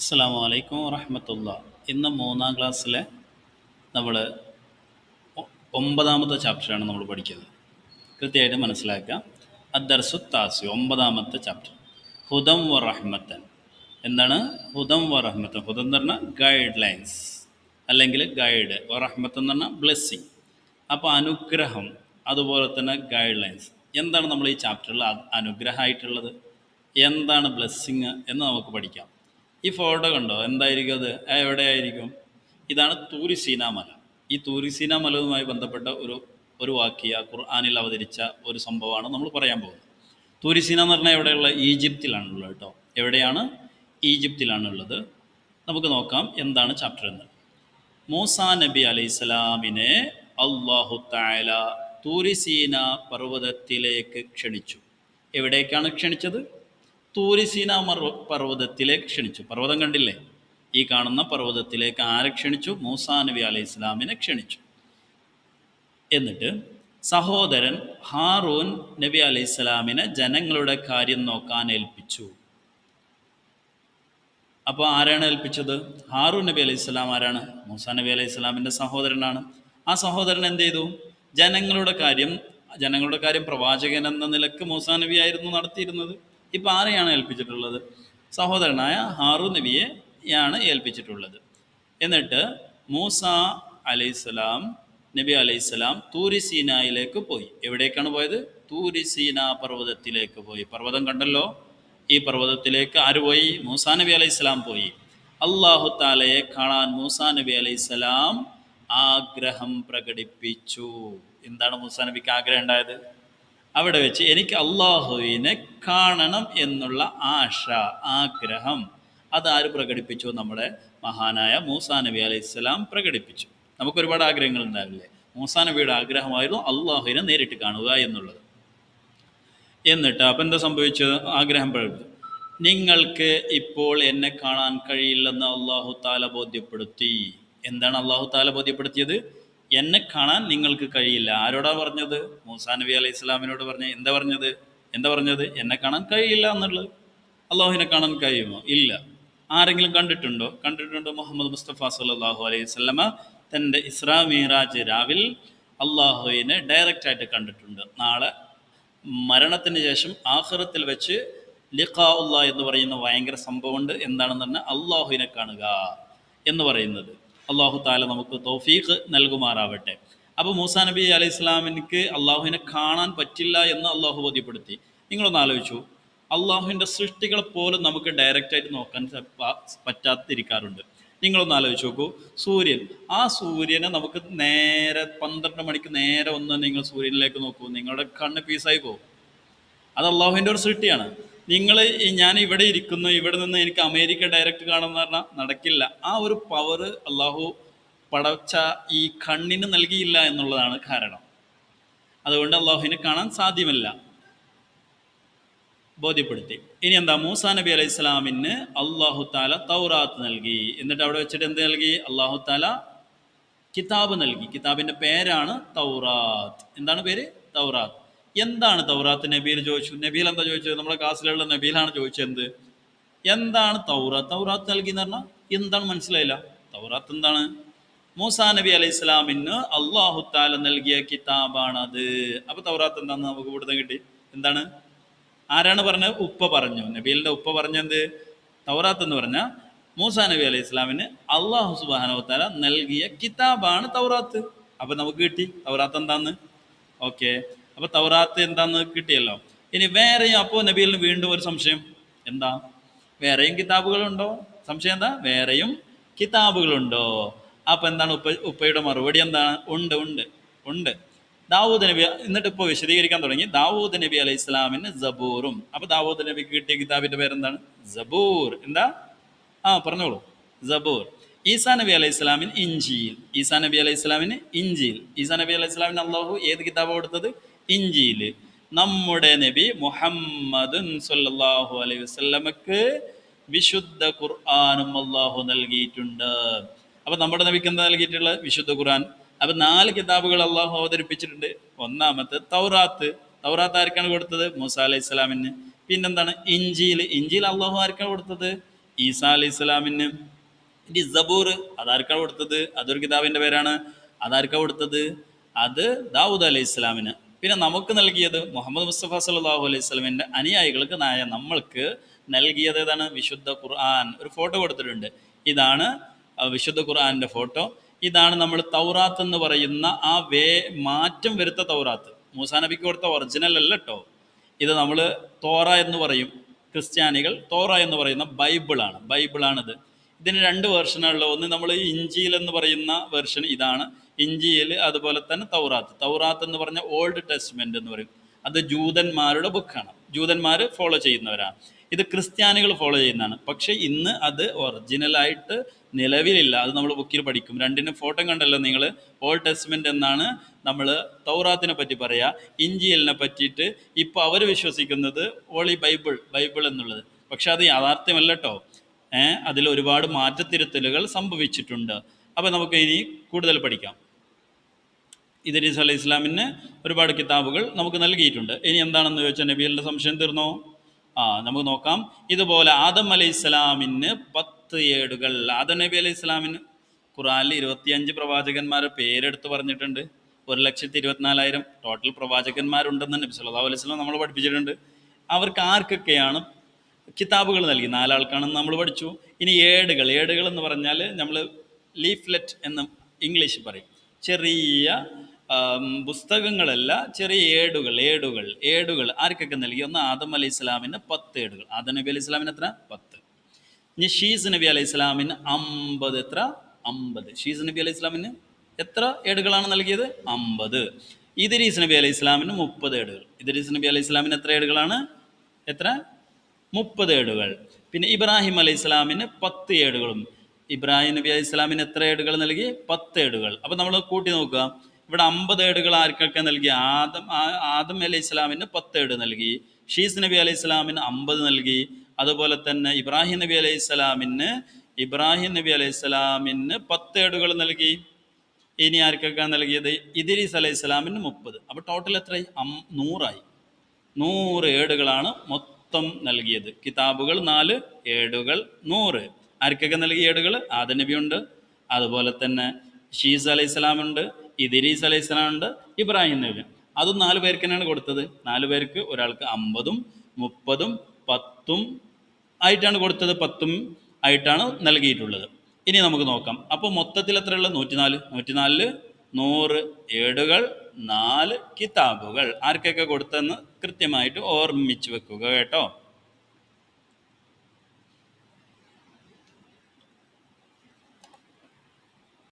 അസ്സാം വലൈക്കും വറഹമത്തുള്ള. ഇന്ന് മൂന്നാം ക്ലാസ്സിലെ നമ്മൾ ഒമ്പതാമത്തെ ചാപ്റ്ററാണ് നമ്മൾ പഠിക്കുന്നത്. കൃത്യമായിട്ട് മനസ്സിലാക്കുക അദ്ദർസു താസി ഒമ്പതാമത്തെ ചാപ്റ്റർ. ഹുദം വ റഹ്മത്തൻ. എന്താണ്? ഹുദം വ റഹ്മത്തൻ. ഹുദം എന്ന് പറഞ്ഞാൽ ഗൈഡ് ലൈൻസ് അല്ലെങ്കിൽ ഗൈഡ്. വ റഹ്മത്ത് എന്ന് പറഞ്ഞാൽ ബ്ലെസ്സിങ്. അപ്പോൾ അനുഗ്രഹം അതുപോലെ തന്നെ ഗൈഡ് ലൈൻസ് എന്താണ് നമ്മൾ ഈ ചാപ്റ്ററിൽ അനുഗ്രഹമായിട്ടുള്ളത്? എന്താണ് ബ്ലെസ്സിങ് എന്ന് നമുക്ക് പഠിക്കാം. ഈ ഫോട്ടോ കണ്ടോ? എന്തായിരിക്കും അത്? എവിടെയായിരിക്കും? ഇതാണ് തൂരിസീന മല. ഈ തൂരിസീന മലവുമായി ബന്ധപ്പെട്ട ഒരു ഒരു വാക്യ ഖുർആാനിൽ അവതരിച്ച ഒരു സംഭവമാണ് നമ്മൾ പറയാൻ പോകുന്നത്. തൂരിസീന എന്ന് പറഞ്ഞാൽ എവിടെയുള്ള? ഈജിപ്തിലാണുള്ളത് കേട്ടോ. എവിടെയാണ്? ഈജിപ്തിലാണുള്ളത്. നമുക്ക് നോക്കാം എന്താണ് ചാപ്റ്റർ എന്ന്. മൂസ നബി അലൈഹി സ്വലാമിനെ അള്ളാഹു താല തൂരിസീന പർവതത്തിലേക്ക് ക്ഷണിച്ചു. എവിടേക്കാണ് ക്ഷണിച്ചത്? തൂരിസീന മർവ പർവതത്തിലേക്ക് ക്ഷണിച്ചു. പർവതം കണ്ടില്ലേ? ഈ കാണുന്ന പർവതത്തിലേക്ക് ആരെ ക്ഷണിച്ചു? മൂസാ നബി അലൈഹി ഇസ്ലാമിനെ ക്ഷണിച്ചു. എന്നിട്ട് സഹോദരൻ ഹാറൂൻ നബി അലൈഹി സ്വലാമിനെ ജനങ്ങളുടെ കാര്യം നോക്കാൻ ഏൽപ്പിച്ചു. അപ്പോൾ ആരാണ് ഏൽപ്പിച്ചത്? ഹാറൂൻ നബി അലൈഹി സ്വലാം ആരാണ്? മൂസാ നബി അലൈഹി സ്വലാമിന്റെ സഹോദരനാണ്. ആ സഹോദരൻ എന്ത് ചെയ്തു? ജനങ്ങളുടെ കാര്യം ജനങ്ങളുടെ കാര്യം പ്രവാചകൻ എന്ന നിലയ്ക്ക് മൂസാ നബി ആയിരുന്നു നടത്തിയിരുന്നത്. ഇപ്പം ആരെയാണ് ഏൽപ്പിച്ചിട്ടുള്ളത്? സഹോദരനായ ഹാറു നബിയെ ാണ് ഏൽപ്പിച്ചിട്ടുള്ളത്. എന്നിട്ട് മൂസ അലൈസലാം നബി അലൈസലാം തൂരിസീനായിലേക്ക് പോയി. എവിടേക്കാണ് പോയത്? തൂരിസീന പർവതത്തിലേക്ക് പോയി. പർവതം കണ്ടല്ലോ? ഈ പർവതത്തിലേക്ക് ആര് പോയി? മൂസാ നബി അലൈഹിസ്സലാം പോയി. അള്ളാഹു താലയെ കാണാൻ മൂസാ നബി അലൈഹിസ്സലാം ആഗ്രഹം പ്രകടിപ്പിച്ചു. എന്താണ് മൂസാ നബിക്ക് ആഗ്രഹം ഉണ്ടായത്? അവിടെ വെച്ച് എനിക്ക് അള്ളാഹുവിനെ കാണണം എന്നുള്ള ആശ ആഗ്രഹം. അതാര് പ്രകടിപ്പിച്ചു? നമ്മുടെ മഹാനായ മൂസാ നബി അലൈഹി സ്വലാം പ്രകടിപ്പിച്ചു. നമുക്ക് ഒരുപാട് ആഗ്രഹങ്ങൾ ഉണ്ടാവില്ലേ? മൂസാ നബിയുടെ ആഗ്രഹമായിരുന്നു അള്ളാഹുവിനെ നേരിട്ട് കാണുക എന്നുള്ളത്. എന്നിട്ട് അപ്പം എന്താ സംഭവിച്ചത് ആഗ്രഹം പ്രകടിപ്പിച്ചു. നിങ്ങൾക്ക് ഇപ്പോൾ എന്നെ കാണാൻ കഴിയില്ലെന്ന് അള്ളാഹു താല ബോധ്യപ്പെടുത്തി. എന്താണ് അള്ളാഹു താല ബോധ്യപ്പെടുത്തിയത്? എന്നെ കാണാൻ നിങ്ങൾക്ക് കഴിയില്ല. ആരോടാ പറഞ്ഞത്? മൂസാ നബി അലൈഹി ഇസ്ലാമിനോട് പറഞ്ഞ എന്താ പറഞ്ഞത്? എന്താ പറഞ്ഞത്? എന്നെ കാണാൻ കഴിയില്ല എന്നുള്ളത്. അള്ളാഹുവിനെ കാണാൻ കഴിയുമോ? ഇല്ല. ആരെങ്കിലും കണ്ടിട്ടുണ്ടോ? കണ്ടിട്ടുണ്ടോ മുഹമ്മദ് മുസ്തഫ സല്ലാഹു അലൈഹി സ്വലമ തന്റെ ഇസ്രാ മീറാജ് രാവിൽ അള്ളാഹുവിനെ ഡയറക്റ്റായിട്ട് കണ്ടിട്ടുണ്ട്. നാളെ മരണത്തിന് ശേഷം ആഹ്റത്തിൽ വെച്ച് ലിഖാ ഉള്ള എന്ന് പറയുന്ന ഭയങ്കര സംഭവമുണ്ട്. എന്താണെന്ന് പറഞ്ഞാൽ അള്ളാഹുവിനെ കാണുക എന്ന് പറയുന്നത്. അള്ളാഹു താല നമുക്ക് തൗഫീഖ് നൽകുമാറാവട്ടെ. അപ്പോൾ മൂസാ നബി അലൈഹി ഇസ്ലാമിനിക്ക് അള്ളാഹുവിനെ കാണാൻ പറ്റില്ല എന്ന് അള്ളാഹു ബോധ്യപ്പെടുത്തി. നിങ്ങളൊന്ന് ആലോചിച്ചു. അള്ളാഹുവിന്റെ സൃഷ്ടികളെ പോലും നമുക്ക് ഡയറക്റ്റായിട്ട് നോക്കാൻ പറ്റാത്തിരിക്കാറുണ്ട് നിങ്ങളൊന്ന് ആലോചിച്ച് നോക്കൂ. സൂര്യൻ ആ സൂര്യനെ നമുക്ക് നേരെ പന്ത്രണ്ട് മണിക്ക് നേരെ ഒന്ന് നിങ്ങൾ സൂര്യനിലേക്ക് നോക്കൂ. നിങ്ങളുടെ കണ്ണ് പീസായി പോകും. അത് അള്ളാഹുവിന്റെ ഒരു സൃഷ്ടിയാണ്. നിങ്ങൾ ഞാൻ ഇവിടെ ഇരിക്കുന്നു ഇവിടെ നിന്ന് എനിക്ക് അമേരിക്ക ഡയറക്റ്റ് കാണുമെന്ന് പറഞ്ഞാൽ നടക്കില്ല. ആ ഒരു പവർ അള്ളാഹു പടച്ച ഈ കണ്ണിന് നൽകിയില്ല എന്നുള്ളതാണ് കാരണം. അതുകൊണ്ട് അള്ളാഹുവിനെ കാണാൻ സാധ്യമല്ല. ബോധ്യപ്പെടുത്തി. ഇനി എന്താ? മൂസാ നബി അലൈഹി സ്വലാമിന് അള്ളാഹു താല തൗറാത്ത് നൽകി. എന്നിട്ട് അവിടെ വെച്ചിട്ട് എന്ത് നൽകി? അള്ളാഹു താല കിതാബ് നൽകി. കിതാബിന്റെ പേരാണ് തൗറാത്ത്. എന്താണ് പേര്? തൗറാത്ത്. എന്താണ് തൗറാത്ത്? നബീൽ ചോദിച്ചു. നബീൽ എന്താ ചോദിച്ചത്? നമ്മുടെ ക്ലാസ്സിലുള്ള നബീലാണ് ചോദിച്ചത് എന്ത്? എന്താണ് തൗറാത്ത്? തൗറാത്ത് നൽകി എന്ന് പറഞ്ഞാൽ എന്താണ് മനസ്സിലായില്ല? തൗറാത്ത് എന്താണ്? മൂസാ നബി അലൈഹി ഇസ്ലാമിന് അള്ളാഹു താല നൽകിയ കിതാബാണത്. അപ്പൊ തൗറാത്ത് എന്താന്ന് നമുക്ക് ഇവിടുന്ന് കിട്ടി? എന്താണ്? ആരാണ് പറഞ്ഞത്? ഉപ്പ പറഞ്ഞു. നബീലിന്റെ ഉപ്പ പറഞ്ഞത് തൗറാത്ത് എന്ന് പറഞ്ഞ മൂസാ നബി അലൈഹി ഇസ്ലാമിന് അള്ളാഹു സുബാനവത്താല നൽകിയ കിതാബാണ് തൗറാത്ത്. അപ്പൊ നമുക്ക് കിട്ടി. തൗറാത്ത് എന്താന്ന്? ഓക്കെ. അപ്പൊ തൗറാത്ത് എന്താന്ന് കിട്ടിയല്ലോ. ഇനി വേറെയും അപ്പോൾ നബീലിന് വീണ്ടും ഒരു സംശയം. എന്താ? വേറെയും കിതാബുകളുണ്ടോ? സംശയം എന്താ? വേറെയും കിതാബുകളുണ്ടോ? അപ്പൊ എന്താണ് ഉപ്പ ഉപ്പയുടെ മറുപടി എന്താണ്? ഉണ്ട് ഉണ്ട് ഉണ്ട്. ദാവൂദ് നബി എന്നിട്ട് ഇപ്പോൾ വിശദീകരിക്കാൻ തുടങ്ങി. ദാവൂദ് നബി അലൈഹി ഇസ്ലാമിന് ജബൂറും അപ്പൊ ദാവൂദ് നബിക്ക് കിട്ടിയ കിതാബിന്റെ പേരെന്താണ്? ജബൂർ എന്താ? ആ പറഞ്ഞോളൂ. ജബൂർ ഈസാ നബി അലൈഹി ഇസ്ലാമിന് ഇഞ്ചിയിൽ ഈസാ നബി അലൈഹി ഇസ്ലാമിന് ഇഞ്ചിയിൽ ഈസാ നബി അലൈഹി ഇസ്ലാമിന് അള്ളാഹു ഏത് കിതാബ് കൊടുത്തത്? ഇഞ്ചിയിൽ നമ്മുടെ നബി മുഹമ്മദ് സല്ലല്ലാഹു അലൈഹി വസല്ലമക്ക് വിശുദ്ധ ഖുർആാനും അള്ളാഹു നൽകിയിട്ടുണ്ട്. അപ്പൊ നമ്മുടെ നബിക്ക് എന്താ നൽകിയിട്ടുള്ള വിശുദ്ധ ഖുർആൻ. അപ്പൊ നാല് കിതാബുകൾ അള്ളാഹു അവതരിപ്പിച്ചിട്ടുണ്ട്. ഒന്നാമത്തെ തൗറാത്ത്. തൗറാത്ത് ആർക്കാണ് കൊടുത്തത്? മൂസ അലൈഹി സ്വലാമിന്. പിന്നെന്താണ്? ഇഞ്ചിയിൽ ഇഞ്ചിയിൽ അള്ളാഹു ആർക്കാണ് കൊടുത്തത്? ഈസാ അലൈഹി ഇസ്ലാമിന് ഇനി സബൂർ അതാർക്കാണ് കൊടുത്തത്? അതൊരു കിതാബിന്റെ പേരാണ്. അതാർക്കാണ് കൊടുത്തത്? അത് ദാവൂദ് അലൈഹി ഇസ്ലാമിന് പിന്നെ നമുക്ക് നൽകിയത് മുഹമ്മദ് മുസ്തഫ സല്ലാഹു അലൈഹി സ്വലമിന്റെ അനുയായികൾക്ക് നായ നമ്മൾക്ക് നൽകിയത് ഏതാണ്? വിശുദ്ധ ഖുർആൻ. ഒരു ഫോട്ടോ കൊടുത്തിട്ടുണ്ട്. ഇതാണ് വിശുദ്ധ ഖുർആാനിന്റെ ഫോട്ടോ. ഇതാണ് നമ്മൾ തൗറാത്ത് എന്ന് പറയുന്ന ആ വേ മാറ്റം വരുത്ത തൗറാത്ത്. മൂസാ നബിക്ക് കൊടുത്ത ഒറിജിനൽ അല്ല കേട്ടോ ഇത് നമ്മൾ തോറ എന്ന് പറയും. ക്രിസ്ത്യാനികൾ തോറ എന്ന് പറയുന്ന ബൈബിളാണ്. ബൈബിളാണിത്. ഇതിന് രണ്ട് വേർഷനാണുള്ളത് ഒന്ന് നമ്മൾ ഇഞ്ചിയിൽ എന്ന് പറയുന്ന വേർഷൻ ഇതാണ്. ഇഞ്ചിയിൽ അതുപോലെ തന്നെ തൗറാത്ത്. തൗറാത്ത് എന്ന് പറഞ്ഞ ഓൾഡ് ടെസ്റ്റ്മെന്റ് എന്ന് പറയും. അത് ജൂതന്മാരുടെ ബുക്കാണ് ജൂതന്മാർ ഫോളോ ചെയ്യുന്നവരാണ്. ഇത് ക്രിസ്ത്യാനികൾ ഫോളോ ചെയ്യുന്നതാണ്. പക്ഷേ ഇന്ന് അത് ഒറിജിനലായിട്ട് നിലവിലില്ല. അത് നമ്മൾ ബുക്കിൽ പഠിക്കും. രണ്ടിനും ഫോട്ടോ കണ്ടല്ലോ നിങ്ങൾ. ഓൾഡ് ടെസ്റ്റ്മെന്റ് എന്നാണ് നമ്മൾ തൗറാത്തിനെ പറ്റി പറയാ. ഇഞ്ചിയലിനെ പറ്റിയിട്ട് ഇപ്പോൾ അവർ വിശ്വസിക്കുന്നത് ഓളി ബൈബിൾ ബൈബിൾ എന്നുള്ളത്. പക്ഷെ അത് യാഥാർത്ഥ്യമല്ല കേട്ടോ ഏഹ് അതിൽ ഒരുപാട് മാറ്റത്തിരുത്തലുകൾ സംഭവിച്ചിട്ടുണ്ട്. അപ്പോൾ നമുക്ക് ഇനി കൂടുതൽ പഠിക്കാം. ഇദ്രീസ് അലൈഹി ഇസ്ലാമിന് ഒരുപാട് കിതാബുകൾ നമുക്ക് നൽകിയിട്ടുണ്ട്. ഇനി എന്താണെന്ന് ചോദിച്ചാൽ നബിയുടെ സംശയം തീർന്നോ? ആ നമുക്ക് നോക്കാം. ഇതുപോലെ ആദം അലൈഹി ഇസ്ലാമിന് പത്ത് ഏടുകൾ. ആദം നബി അലൈഹി ഇസ്ലാമിന് ഖുറാനിൽ ഇരുപത്തിയഞ്ച് പ്രവാചകന്മാരെ പേരെടുത്ത് പറഞ്ഞിട്ടുണ്ട്. ഒരു ലക്ഷത്തി ഇരുപത്തിനാലായിരം ടോട്ടൽ പ്രവാചകന്മാരുണ്ടെന്ന് നബി സല്ലല്ലാഹു അലൈഹി വസല്ലം നമ്മൾ പഠിപ്പിച്ചിട്ടുണ്ട്. അവർക്ക് ആർക്കൊക്കെയാണ് കിതാബുകൾ നൽകി. നാലാൾക്കാണെന്ന് നമ്മൾ പഠിച്ചു. ഇനി ഏടുകൾ. ഏടുകൾ എന്ന് പറഞ്ഞാൽ നമ്മൾ ലീഫ്ലെറ്റ് എന്ന് ഇംഗ്ലീഷ് പറയും. ചെറിയ പുസ്തകങ്ങളല്ല ചെറിയ ഏടുകൾ ഏടുകൾ ഏടുകൾ. ആർക്കൊക്കെ നൽകി? ഒന്ന് ആദം അലി ഇസ്ലാമിന് പത്ത് ഏടുകൾ. ആദം നബി അലൈഹി ഇസ്ലാമിന് എത്ര? പത്ത്. ഇനി ഷീസ് നബി അലൈഹി ഇസ്ലാമിന് അമ്പത് എത്ര? അമ്പത്. ഷീസ് നബി അലൈഹി ഇസ്ലാമിന് എത്ര ഏടുകളാണ് നൽകിയത്? അമ്പത്. ഇദ്രീസ് നബി അലൈഹി ഇസ്ലാമിന് മുപ്പത് ഏടുകൾ. ഇദ്രീസ് നബി അലൈഹി ഇസ്ലാമിന് എത്ര ഏടുകളാണ്? എത്ര? മുപ്പത് ഏടുകൾ. പിന്നെ ഇബ്രാഹിം അലൈഹി ഇസ്ലാമിന് പത്ത് ഏടുകളും. ഇബ്രാഹിം നബി അലൈഹി ഇസ്ലാമിന് എത്ര ഏടുകൾ നൽകി? പത്ത് ഏടുകൾ. അപ്പോൾ നമ്മൾ കൂട്ടി നോക്കുക. ഇവിടെ അമ്പത് ഏടുകൾ ആർക്കൊക്കെ നൽകി? ആദം ആദം അലൈഹി ഇസ്ലാമിന് പത്ത് ഏട് നൽകി. ഷീസ് നബി അലൈഹി ഇസ്ലാമിന് അമ്പത് നൽകി. അതുപോലെ തന്നെ ഇബ്രാഹിം നബി അലൈഹി ഇസ്ലാമിന് ഇബ്രാഹിം നബി അലൈഹി ഇസ്ലാമിന് പത്ത് ഏടുകൾ നൽകി. ഇനി ആർക്കൊക്കെ നൽകിയത്? ഇദ്രീസ് അലൈഹി ഇസ്ലാമിന് മുപ്പത്. അപ്പോൾ ടോട്ടൽ എത്രയായി? നൂറായി. നൂറ് ഏടുകളാണ് മൊത്തം നൽകിയത്. കിതാബുകൾ നാല് ഏടുകൾ നൂറ്. ആർക്കൊക്കെ നൽകിയ ഏടുകൾ? ആദ നബിയുണ്ട്. അതുപോലെ തന്നെ ഷീസ് അലൈഹി സ്വലാമുണ്ട് ഇദിരീസ് അലൈഹി സ്വലാം ഉണ്ട് ഇബ്രാഹിം നബി അതും നാല് പേർക്ക് തന്നെയാണ് കൊടുത്തത്. നാല് പേർക്ക് ഒരാൾക്ക് അമ്പതും മുപ്പതും പത്തും ആയിട്ടാണ് കൊടുത്തത്. പത്തും ആയിട്ടാണ് നൽകിയിട്ടുള്ളത്. ഇനി നമുക്ക് നോക്കാം. അപ്പോൾ മൊത്തത്തിൽ എത്രയുള്ള നൂറ്റിനാല്. നൂറ്റിനാലിൽ നൂറ് ഏടുകൾ നാല് കിതാബുകൾ ആർക്കൊക്കെ കൊടുത്തെന്ന് കൃത്യമായിട്ട് ഓർമ്മിച്ച് വെക്കുക കേട്ടോ.